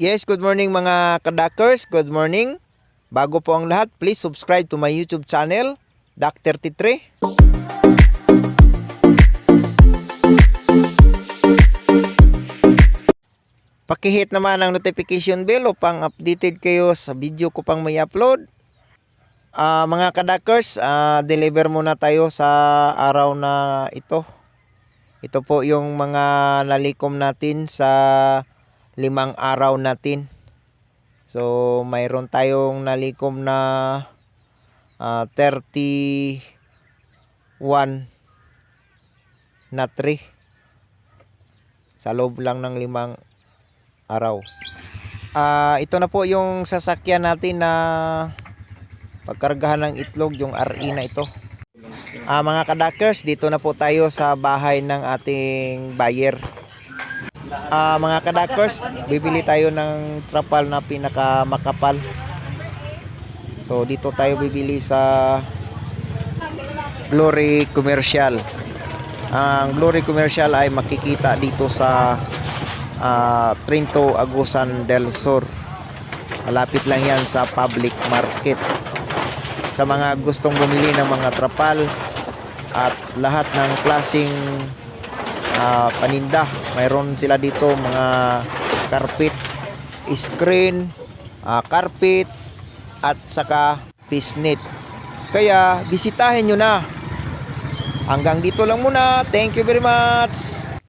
Yes, good morning mga kadakers. Good morning. Bago po ang lahat, please subscribe to my YouTube channel, Dak33. Pakihit naman ang notification bell upang updated kayo sa video ko pang may upload. Ah, mga kadakers, ah, deliver muna tayo sa araw na ito. Ito po yung mga nalikom natin sa limang araw natin. So, mayroon tayong nalikom na ah, 31 na 3 sa loob lang ng limang araw. Ah, ito na po yung sasakyan natin na pagkargahan ng itlog, yung RE na ito. Ah, mga kadakers, dito na po tayo sa bahay ng ating buyer. Ah, mga kadakers, bibili tayo ng trapal na pinakamakapal. So dito tayo bibili sa Glory Commercial. Ang Glory Commercial ay makikita dito sa ah, Trinto Agusan del Sur. Malapit lang yan sa public market. Sa mga gustong bumili ng mga trapal at lahat ng klasing ah, paninda. Mayroon sila dito mga carpet, screen, ah, carpet at saka pisnit. Kaya bisitahin nyo na. Hanggang dito lang muna. Thank you very much.